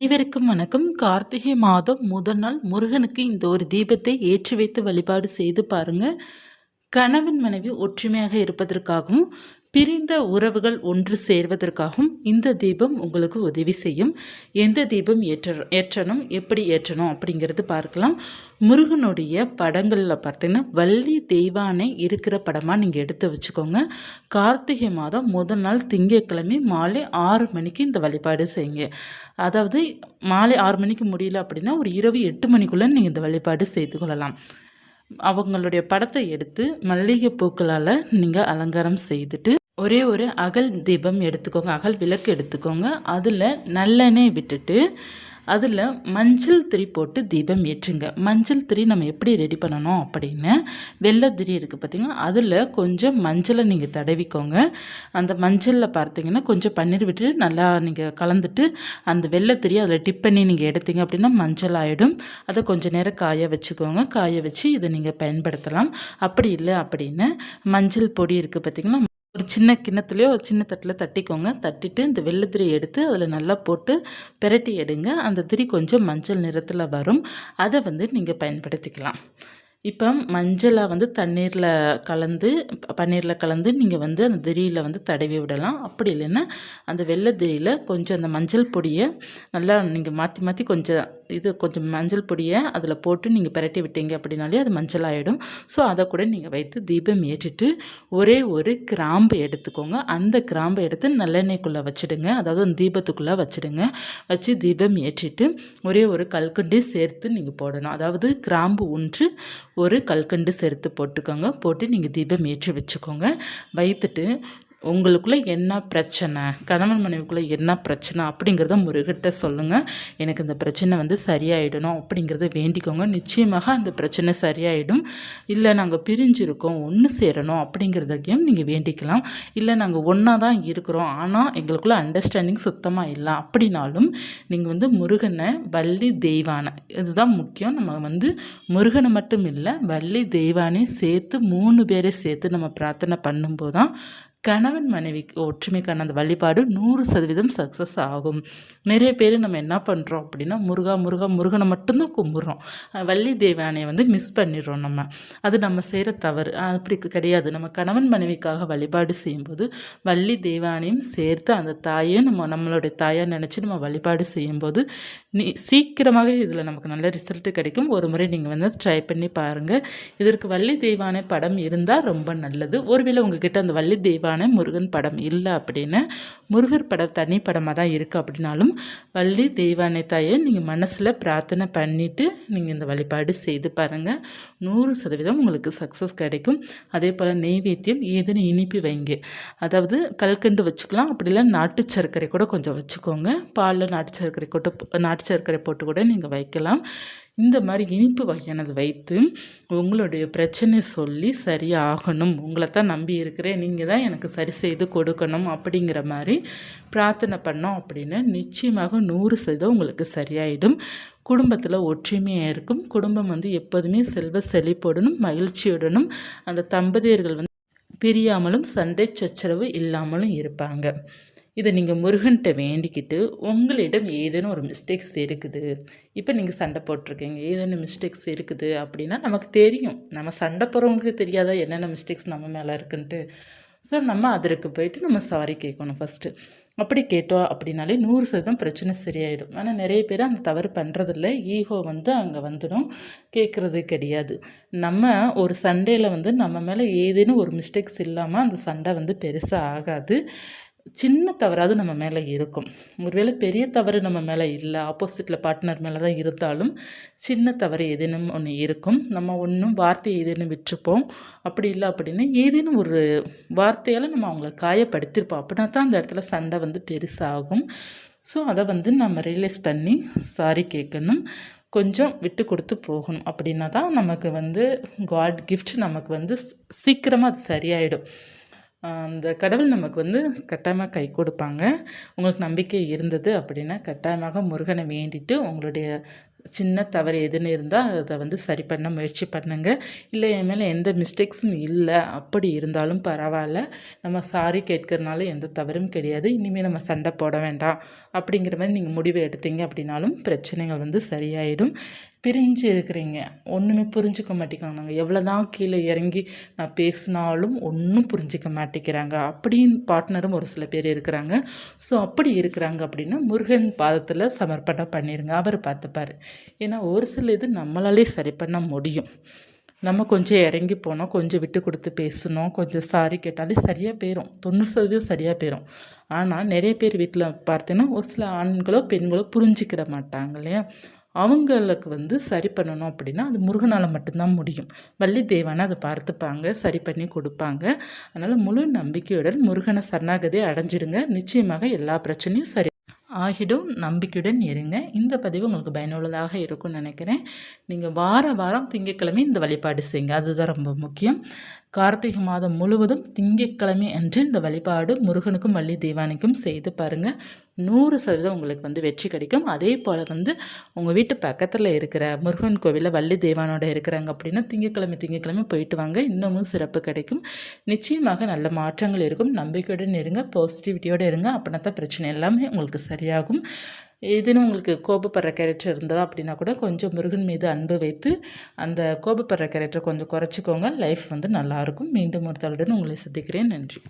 அனைவருக்கும் வணக்கம். கார்த்திகை மாதம் முதல் நாள் முருகனுக்கு இந்த ஒரு தீபத்தை ஏற்றி வைத்து வழிபாடு செய்து பாருங்க. கணவன் மனைவி ஒற்றுமையாக இருப்பதற்காகவும் பிரிந்த உறவுகள் ஒன்று சேர்வதற்காகவும் இந்த தீபம் உங்களுக்கு உதவி செய்யும். எந்த தீபம் ஏற்ற ஏற்றணும் எப்படி ஏற்றணும் அப்படிங்கிறது பார்க்கலாம். முருகனுடைய படங்களில் பார்த்தீங்கன்னா வள்ளி தெய்வானை இருக்கிற படமாக நீங்கள் எடுத்து வச்சுக்கோங்க. கார்த்திகை மாதம் முதல் நாள் திங்கட்கிழமை மாலை ஆறு மணிக்கு இந்த வழிபாடு செய்யுங்க. அதாவது மாலை ஆறு மணிக்கு முடியல அப்படின்னா ஒரு இரவு எட்டு மணிக்குள்ளே நீங்கள் இந்த வழிபாடு செய்து கொள்ளலாம். அவங்களுடைய படத்தை எடுத்து மல்லிகை பூக்களால் நீங்கள் அலங்காரம் செய்துட்டு ஒரே ஒரு அகல் தீபம் எடுத்துக்கோங்க அகல் விளக்கு எடுத்துக்கோங்க. அதில் நல்லெண்ணெய் விட்டுட்டு அதில் மஞ்சள் திரி போட்டு தீபம் ஏற்றுங்க. மஞ்சள் திரி நம்ம எப்படி ரெடி பண்ணணும் அப்படின்னு வெள்ளை திரி இருக்குது பார்த்திங்கன்னா அதில் கொஞ்சம் மஞ்சளை நீங்கள் தடவிக்கோங்க. அந்த மஞ்சளில் பார்த்தீங்கன்னா கொஞ்சம் பன்னீர் விட்டு நல்லா நீங்கள் கலந்துட்டு அந்த வெள்ளை திரி அதில் டிப் பண்ணி நீங்கள் எடுத்தீங்க அப்படின்னா மஞ்சள் ஆகிடும் அதை கொஞ்சம் நேரம் காய வச்சுக்கோங்க. காய வச்சு இதை நீங்கள் பயன்படுத்தலாம். அப்படி இல்லை அப்படின்னு மஞ்சள் பொடி இருக்குது பார்த்திங்கன்னா ஒரு சின்ன கிண்ணத்துலேயோ ஒரு சின்ன தட்டில் தட்டிக்கோங்க. தட்டிட்டு இந்த வெள்ளத்திரி எடுத்து அதில் நல்லா போட்டு பிரட்டி எடுங்க. அந்த திரி கொஞ்சம் மஞ்சள் நிறத்தில் வரும். அதை வந்து நீங்கள் பயன்படுத்திக்கலாம். இப்போ மஞ்சளை வந்து தண்ணீரில் கலந்து பன்னீரில் கலந்து நீங்கள் வந்து அந்த திரியில் வந்து தடவி விடலாம். அப்படி இல்லைன்னா அந்த வெள்ளை திரியில் கொஞ்சம் அந்த மஞ்சள் பொடியை நல்லா நீங்கள் மாற்றி மாற்றி கொஞ்சம் இது கொஞ்சம் மஞ்சள் பொடியை அதில் போட்டு நீங்கள் பிரட்டி விட்டீங்க அப்படின்னாலே அது மஞ்சள் ஆகிடும் ஸோ அதை கூட நீங்கள் வைத்து தீபம் ஏற்றிட்டு ஒரே ஒரு கிராம்பு எடுத்துக்கோங்க. அந்த கிராம்பை எடுத்து நல்லெண்ணெய்க்குள்ளே வச்சுடுங்க. அதாவது அந்த தீபத்துக்குள்ளே வச்சுடுங்க. வச்சு தீபம் ஏற்றிட்டு ஒரே ஒரு கல்கண்டு சேர்த்து நீங்கள் போடணும். அதாவது கிராம்பு ஒன்று ஒரு கல்கண்டு சேர்த்து போட்டுக்கோங்க. போட்டு நீங்கள் தீபம் ஏற்றி வச்சுக்கோங்க. வைத்துட்டு உங்களுக்குள்ளே என்ன பிரச்சனை? கணவன் மனைவிக்குள்ளே என்ன பிரச்சனை? அப்படிங்கிறத முருகிட்ட சொல்லுங்கள் எனக்கு இந்த பிரச்சனை வந்து சரியாயிடணும் அப்படிங்கிறத வேண்டிக்கோங்க. நிச்சயமாக அந்த பிரச்சனை சரியாயிடும். இல்லை நாங்கள் பிரிஞ்சிருக்கோம் ஒன்று சேரணும் அப்படிங்கிறதையும் நீங்கள் வேண்டிக்கலாம். இல்லை நாங்கள் ஒன்றா தான் இருக்கிறோம். ஆனால் எங்களுக்குள்ள அண்டர்ஸ்டாண்டிங் சுத்தமாக இல்லை. அப்படின்னாலும் நீங்கள் வந்து முருகனை வள்ளி தெய்வானை இதுதான் முக்கியம். நம்ம வந்து முருகனை மட்டும் இல்லை வள்ளி தெய்வானே சேர்த்து மூணு பேரை சேர்த்து நம்ம பிரார்த்தனை பண்ணும்போது தான் கணவன் மனைவிக்கு ஒற்றுமைக்கான அந்த வழிபாடு நூறு சதவீதம் சக்ஸஸ் ஆகும். நிறைய பேர் நம்ம என்ன பண்ணுறோம் அப்படின்னா முருகா முருகா முருகனை மட்டும்தான் கும்பிட்றோம். வள்ளி தேவானையை வந்து மிஸ் பண்ணிடுறோம் நம்ம. அது நம்ம செய்கிற தவறு. அப்படி கிடையாது. நம்ம கணவன் மனைவிக்காக வழிபாடு செய்யும்போது வள்ளி தேவானையும் சேர்த்து அந்த தாயையும் நம்ம நம்மளுடைய தாயாக நினச்சி நம்ம வழிபாடு செய்யும்போது நீ சீக்கிரமாக இதில் நமக்கு நல்ல ரிசல்ட்டு கிடைக்கும். ஒரு முறை நீங்கள் வந்து ட்ரை பண்ணி பாருங்கள் இதற்கு வள்ளி தெய்வானை படம் இருந்தால் ரொம்ப நல்லது. ஒருவேளை உங்ககிட்ட அந்த வள்ளி தெய்வா தெளிவான முருகன் படம் இல்லை அப்படின்னு முருகர் படம் தனி படமாக தான் இருக்குது அப்படின்னாலும் வள்ளி தெய்வானை தாயை நீங்கள் மனசில் பிரார்த்தனை பண்ணிவிட்டு நீங்கள் இந்த வழிபாடு செய்து பாருங்கள் நூறு சதவீதம் உங்களுக்கு சக்ஸஸ் கிடைக்கும். அதே போல் நெய்வேத்தியம் ஏதுன்னு இனிப்பு வைங்க. அதாவது கல்கண்டு வச்சுக்கலாம். அப்படி இல்லை நாட்டு சர்க்கரை கூட கொஞ்சம் வச்சுக்கோங்க. பாலில் நாட்டு சர்க்கரை கொட்டு நாட்டு சர்க்கரை போட்டு கூட நீங்கள் வைக்கலாம். இந்த மாதிரி இனிப்பு வகையானது வைத்து உங்களுடைய பிரச்சனை சொல்லி சரியாகணும். உங்களை தான் நம்பி இருக்கிறேன். நீங்கள் தான் எனக்கு சரி செய்து கொடுக்கணும் அப்படிங்கிற மாதிரி பிரார்த்தனை பண்ணோம் அப்படின்னு நிச்சயமாக நூறு சதவீதம் உங்களுக்கு சரியாயிடும். குடும்பத்தில் ஒற்றுமையாக இருக்கும். குடும்பம் வந்து எப்போதுமே செல்வ செழிப்புடனும் மகிழ்ச்சியுடனும் அந்த தம்பதியர்கள் வந்து பிரியாமலும் சண்டை சச்சரவு இல்லாமலும் இருப்பாங்க. இதை நீங்கள் முருகன்கிட்ட வேண்டிக்கிட்டு உங்களிடம் ஏதேனும் ஒரு மிஸ்டேக்ஸ் இருக்குது. இப்போ நீங்கள் சண்டை போட்டிருக்கீங்க. ஏதேனும் மிஸ்டேக்ஸ் இருக்குது அப்படின்னா நமக்கு தெரியும். நம்ம சண்டை போகிறவங்களுக்கு தெரியாதா என்னென்ன மிஸ்டேக்ஸ் நம்ம மேலே இருக்குன்ட்டு. ஸோ நம்ம அதற்கு போயிட்டு நம்ம சாரி கேட்கணும் ஃபஸ்ட்டு அப்படி கேட்டோம் அப்படின்னாலே நூறு சதவீதம் பிரச்சனை சரியாயிடும். ஆனால் நிறைய பேர் அந்த தவறு பண்ணுறதில்ல ஈகோ வந்து அங்கே வந்துடும். கேட்குறது கிடையாது. நம்ம ஒரு சண்டேயில் வந்து நம்ம மேலே ஏதேனும் ஒரு மிஸ்டேக்ஸ் இல்லாமல் அந்த சண்டை வந்து பெருசாக ஆகாது. சின்ன தவறாவது நம்ம மேலே இருக்கும். ஒருவேளை பெரிய தவறு நம்ம மேலே இல்லை ஆப்போசிட்டில் பார்ட்னர் மேலே தான் இருந்தாலும் சின்ன தவறு ஏதேனும் ஒன்று இருக்கும். நம்ம ஒன்றும் வார்த்தை ஏதேனும் விட்டுருப்போம். அப்படி இல்லை அப்படின்னு ஏதேனும் ஒரு வார்த்தையால் நம்ம அவங்கள காயப்படுத்திருப்போம். அப்படின்னா தான் அந்த இடத்துல சண்டை வந்து பெருசாகும். ஸோ அதை வந்து நம்ம ரியலைஸ் பண்ணி சாரி கேட்கணும். கொஞ்சம் விட்டு கொடுத்து போகணும். அப்படின்னா தான் நமக்கு வந்து காட் கிஃப்ட் நமக்கு வந்து சீக்கிரமாக அது சரியாயிடும். அந்த கடவுள் நமக்கு வந்து கட்டாயமாக கை கொடுப்பாங்க. உங்களுக்கு நம்பிக்கை இருந்தது அப்படின்னா கட்டாயமாக முருகனை வேண்டிட்டு உங்களுடைய சின்ன தவறு எதுன்னு இருந்தால் அதை வந்து சரி பண்ண முயற்சி பண்ணுங்க. இல்லை என் மேலே எந்த மிஸ்டேக்ஸும் இல்லை. அப்படி இருந்தாலும் பரவாயில்ல. நம்ம சாரி கேட்கறனால எந்த தவறும் கிடையாது. இனிமேல் நம்ம சண்டை போட வேண்டாம். அப்படிங்கிற மாதிரி நீங்கள் முடிவு எடுத்தீங்க அப்படின்னாலும் பிரச்சனைகள் வந்து சரியாயிடும். பிரிஞ்சு இருக்கிறீங்க. ஒன்றுமே புரிஞ்சுக்க மாட்டேங்கிறாங்க. நாங்கள் எவ்வளோ தான் கீழே இறங்கி நான் பேசினாலும் ஒன்றும் புரிஞ்சிக்க மாட்டேங்கிறாங்க. அப்படின்னு பார்ட்னரும் ஒரு சில பேர் இருக்கிறாங்க. ஸோ அப்படி இருக்கிறாங்க அப்படின்னா முருகன் பாதத்தில் சமர்ப்பணம் பண்ணிடுங்க அவர் பார்த்துப்பார். ஏன்னா ஒரு சில இது நம்மளாலே சரி பண்ண முடியும். நம்ம கொஞ்சம் இறங்கி போனோம் கொஞ்சம் விட்டு கொடுத்து பேசணும் கொஞ்சம் சாரி கேட்டாலே சரியாக போயிடும் தொண்ணூறு சதவீதம் சரியாக போயிடும் ஆனால் நிறைய பேர் வீட்டில் பார்த்தீங்கன்னா ஒரு சில ஆண்களோ பெண்களோ புரிஞ்சிக்கிட மாட்டாங்க இல்லையா? அவங்களுக்கு வந்து சரி பண்ணணும் அப்படின்னா அது முருகனால் மட்டும்தான் முடியும். வள்ளி தேவானை அதை பார்த்துப்பாங்க சரி பண்ணி கொடுப்பாங்க. அதனால் முழு நம்பிக்கையுடன் முருகனை சரணாகதி அடைஞ்சிடுங்க. நிச்சயமாக எல்லா பிரச்சனையும் சரி ஆகிடும். நம்பிக்கையுடன் இருங்க. இந்த பதிவு உங்களுக்கு பயனுள்ளதாக இருக்கும்னு நினைக்கிறேன். நீங்கள் வார வாரம் திங்கட்கிழமை இந்த வழிபாடு செய்யுங்க. அதுதான் ரொம்ப முக்கியம். கார்த்திகை மாதம் முழுவதும் திங்கட்கிழமை அன்று இந்த வழிபாடு முருகனுக்கும் வள்ளி தெய்வானிக்கும் செய்து பாருங்கள் நூறு சதவீதம் உங்களுக்கு வந்து வெற்றி கிடைக்கும். அதே போல் வந்து உங்கள் வீட்டு பக்கத்தில் இருக்கிற முருகன் கோவிலில் வள்ளி தேவானோட இருக்கிறாங்க அப்படின்னா திங்கக்கிழமை திங்கக்கிழமை போயிட்டு வாங்க. இன்னமும் சிறப்பு கிடைக்கும். நிச்சயமாக நல்ல மாற்றங்கள் இருக்கும். நம்பிக்கையுடன் இருங்க. பாசிட்டிவிட்டியோடு இருங்க. அப்படின்னா தான் பிரச்சனை எல்லாமே உங்களுக்கு சரியாகும். இதுன்னு உங்களுக்கு கோபப்படுற கேரக்டர் இருந்ததா அப்படின்னா கூட கொஞ்சம் முருகன் மீது அன்பு வைத்து அந்த கோபப்படுற கேரக்டர் கொஞ்சம் குறைச்சிக்கோங்க. லைஃப் வந்து நல்லாயிருக்கும் மீண்டும் ஒருத்தருடன் உங்களை சந்திக்கிறேன். நன்றி.